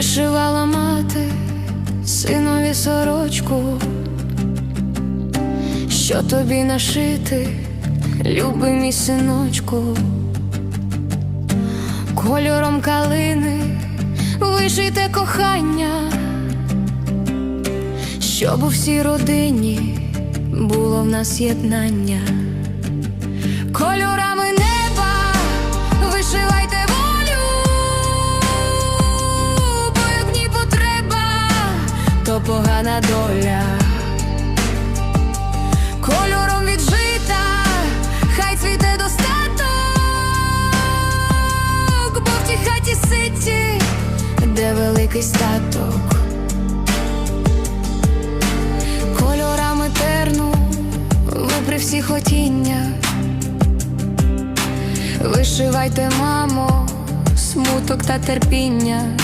Вишивала мати синові сорочку, що тобі нашити, любий мій синочку, кольором калини вишите кохання, щоб у всій родині було в нас єднання. Кольорами то погана доля. Кольором віджита, хай цвіте достаток, бо в тій хаті ситі, де великий статок. Кольорами терну, ви при всіх хотіннях. Вишивайте, мамо, смуток та терпіння.